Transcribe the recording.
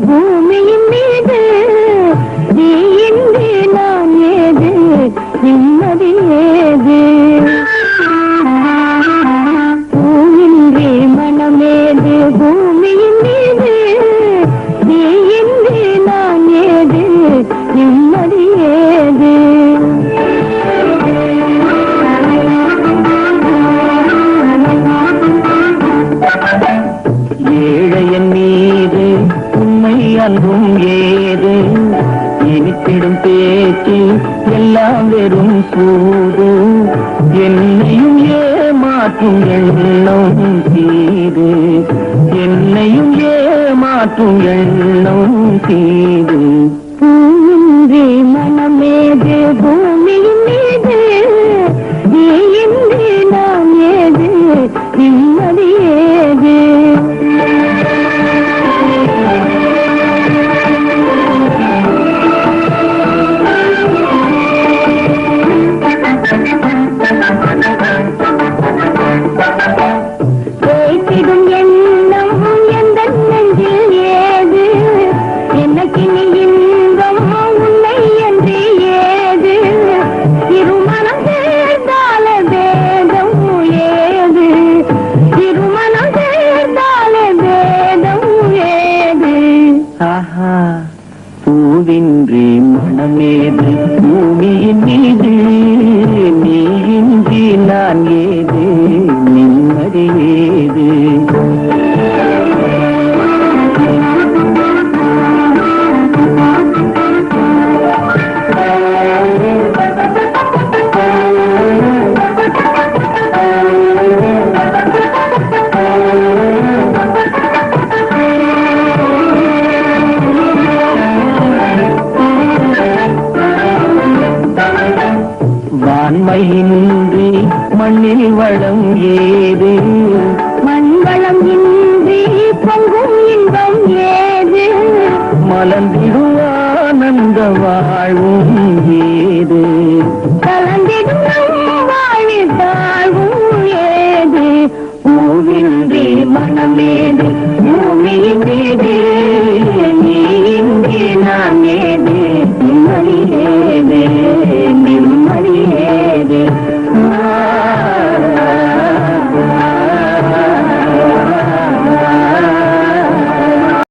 பூமியின் மீது நீ இங்கு நான் ஏது? நிம்மதி ஏது? பூவின்றி மனமேது பூமியின் மீது நீ இங்கு நான் ஏது? நிம்மதி ஏது? ஏழை பேச்சு எல்லாம் வெறும் சூது என்னையும் ஏமாற்றும் எண்ணம் தீது. என்னையும் ஏமாற்றும் எண்ணம் தீது. பூமின்றி மனமேது பூமியின் மீது. நீ இன்றி நாம் ஏது நிம்மதியே பூவின்றி மனமேது பூமியின் மீது நீ இன்றி நான் ஏது நிம்மதி மண்ணில் வளம் ஏது மண்வளம் இன்றி பொங்கும் இன்பம் ஏது? மலர்ந்திடும் ஆனந்த வாழ்வும் ஏது?